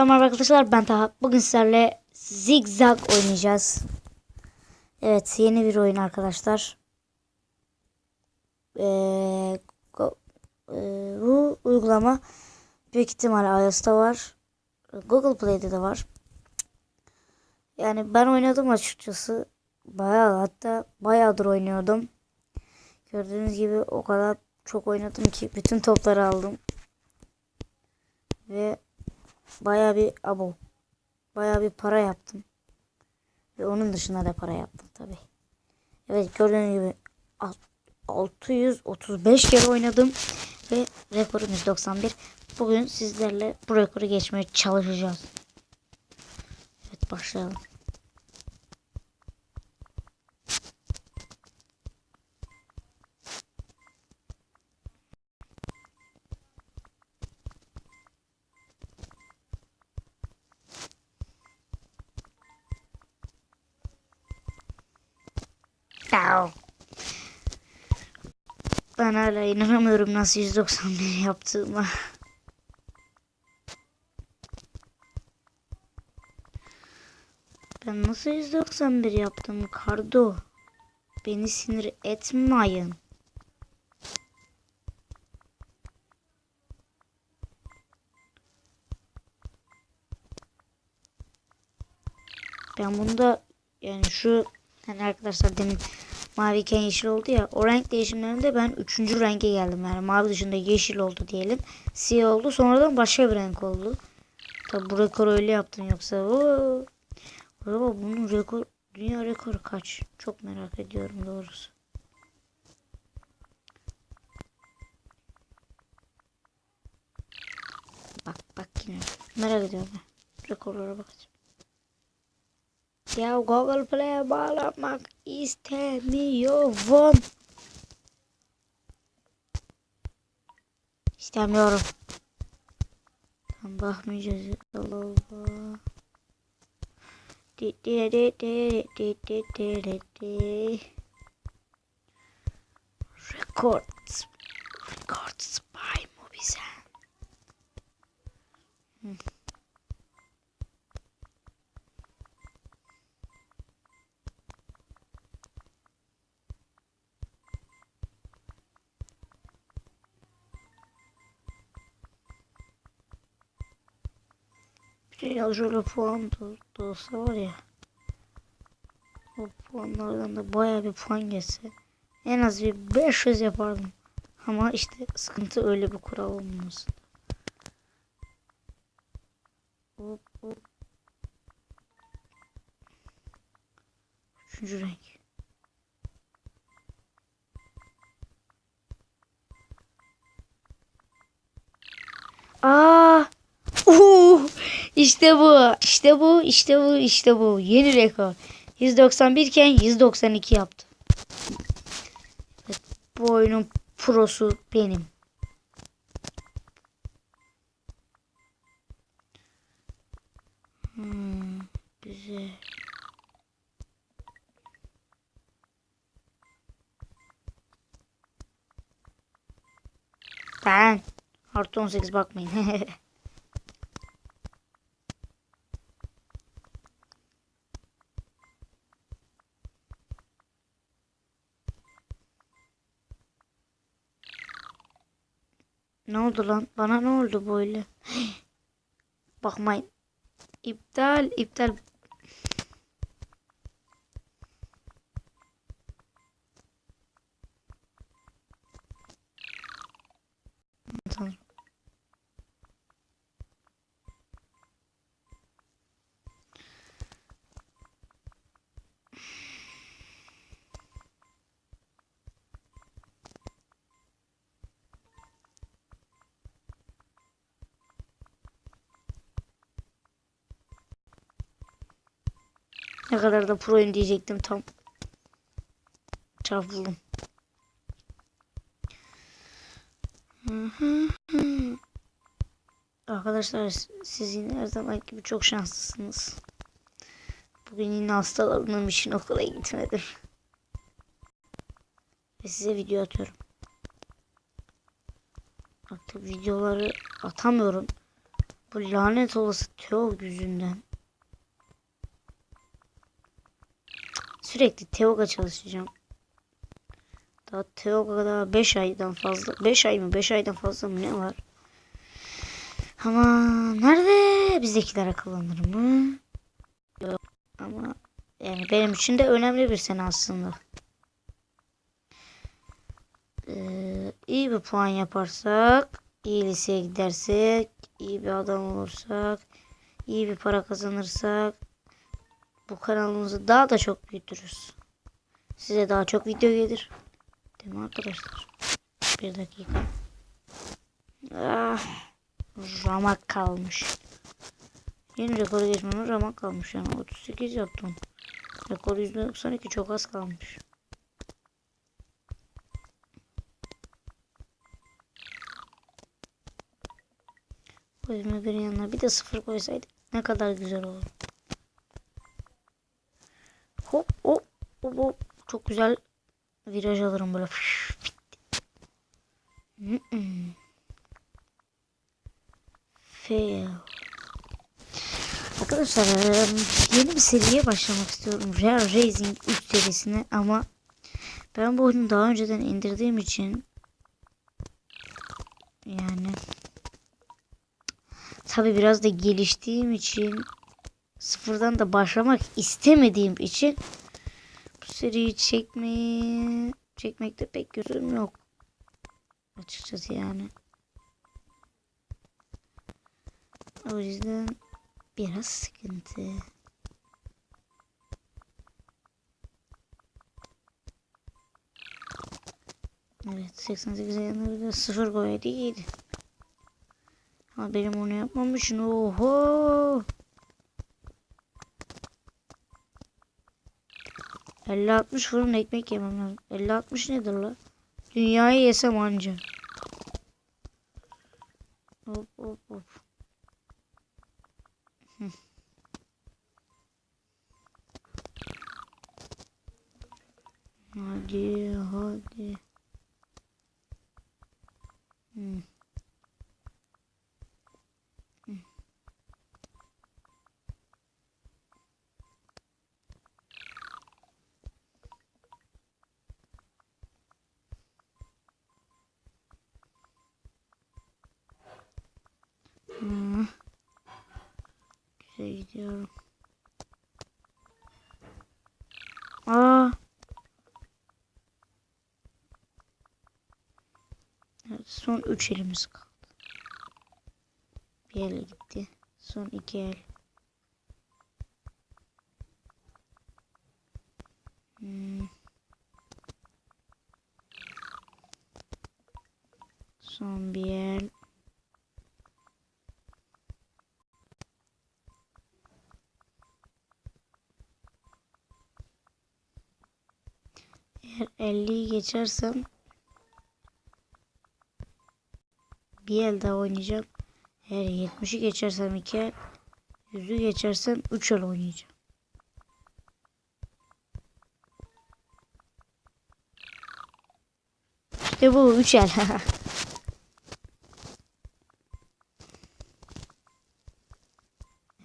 Selamlar arkadaşlar ben Taha. Bugün sizlerle zigzag oynayacağız. Evet yeni bir oyun arkadaşlar. Ee, go- ee, bu uygulama büyük ihtimal iOS'ta var. Google Play'de de var. Yani ben oynadım açıkçası. Bayağı hatta bayağıdır oynuyordum. Gördüğünüz gibi o kadar çok oynadım ki bütün topları aldım. Ve Baya bir abo. Baya bir para yaptım. Ve onun dışında da para yaptım tabi. Evet gördüğünüz gibi 635 kere oynadım. Ve rekorum 191. Bugün sizlerle bu rekoru geçmeye çalışacağız. Evet başlayalım. Au. Ben hala inanamıyorum nasıl 191 yaptığıma. Ben nasıl 191 yaptım Kardo? Beni sinir etmeyin. Ben bunda yani şu hani arkadaşlar demin mavi iken yeşil oldu ya. O renk değişimlerinde ben üçüncü renge geldim. Yani mavi dışında yeşil oldu diyelim. Siyah oldu. Sonradan başka bir renk oldu. Tabi bu rekoru öyle yaptın yoksa. Oo. Acaba bunun rekor dünya rekoru kaç? Çok merak ediyorum doğrusu. Bak bak yine. Merak ediyorum. Rekorlara bakacağım ya Google Play'e bağlamak istemiyorum. İstemiyorum. Tam bakmayacağız. Allah Allah. Di di di di di di di di. Record. Ya şöyle puan da, olsa var ya. O puanlardan da baya bir puan gelse. En az bir 500 yapardım. Ama işte sıkıntı öyle bir kural olmaması. Hop hop. Üçüncü renk. Aa! İşte bu. İşte bu. İşte bu. İşte bu. Yeni rekor. 191 iken 192 yaptı. Evet, bu oyunun prosu benim. Hmm, güzel. Ben artı 18 bakmayın. Ne oldu lan? Bana ne oldu böyle? Bakmayın. İptal, iptal. Ne kadar da proyum diyecektim tam. Çarpıldım. Arkadaşlar siz yine her zaman gibi çok şanslısınız. Bugün yine hastalandığım için okula gitmedim. Ve size video atıyorum. Artık videoları atamıyorum. Bu lanet olası Teo yüzünden. Sürekli Teoga çalışacağım. Daha Teoga daha 5 aydan fazla. 5 ay mı? 5 aydan fazla mı ne var? Ama nerede bizdekiler akıllanır mı? Yok. Ama yani benim için de önemli bir sene aslında. Ee, iyi bir puan yaparsak, iyi liseye gidersek, iyi bir adam olursak, iyi bir para kazanırsak bu kanalımızı daha da çok büyütürüz. Size daha çok video gelir. Değil mi arkadaşlar? Bir dakika. Ah, ramak kalmış. Yeni rekoru geçmeme ramak kalmış yani 38 yaptım. Rekor %92 çok az kalmış. Bu 21'in yanına bir de sıfır koysaydık ne kadar güzel olur. Hop hop hop hop. Çok güzel viraj alırım böyle. Fail. Arkadaşlar yeni bir seriye başlamak istiyorum. Real Racing 3 serisine ama ben bu oyunu daha önceden indirdiğim için yani tabi biraz da geliştiğim için sıfırdan da başlamak istemediğim için bu seriyi çekmeyi çekmekte pek gözüm yok açıkçası yani. O yüzden biraz sıkıntı. Evet 88 yanında sıfır koyaydı iyiydi. Ama benim onu yapmamışım. Oho. 50-60 fırın ekmek yemem lazım. 50-60 nedir la? Dünyayı yesem anca. Hop hop hop. Hadi hadi. Hı. Gidiyorum. Aa. Evet, son 3 elimiz kaldı. Bir el gitti. Son 2 el. Hmm. Son bir el. Eğer 50'yi geçersem bir el daha oynayacağım. Eğer 70'i geçersem 2 el, 100'ü geçersem 3 el oynayacağım. İşte bu 3 el.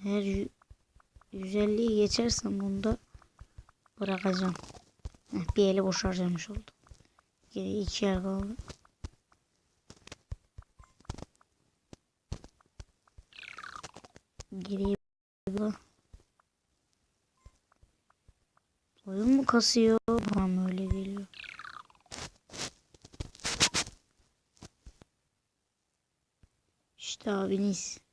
Eğer yü- 150'yi geçersem bunda bırakacağım. Bir eli boş harcamış oldum. Geri iki yer kaldı. Geriye bu. Oyun mu kasıyor? Bana öyle geliyor. İşte abiniz.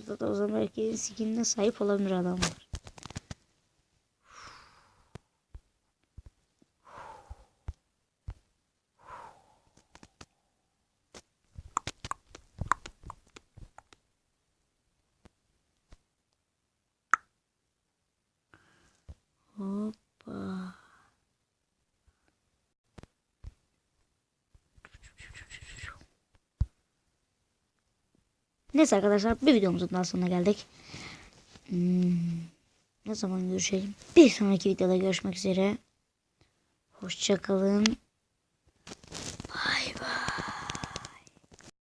Şurada da o zaman belki skinine sahip olan bir adam var. Neyse arkadaşlar bir videomuzun daha sonuna geldik. Hmm, ne zaman görüşelim? Bir sonraki videoda görüşmek üzere. Hoşçakalın.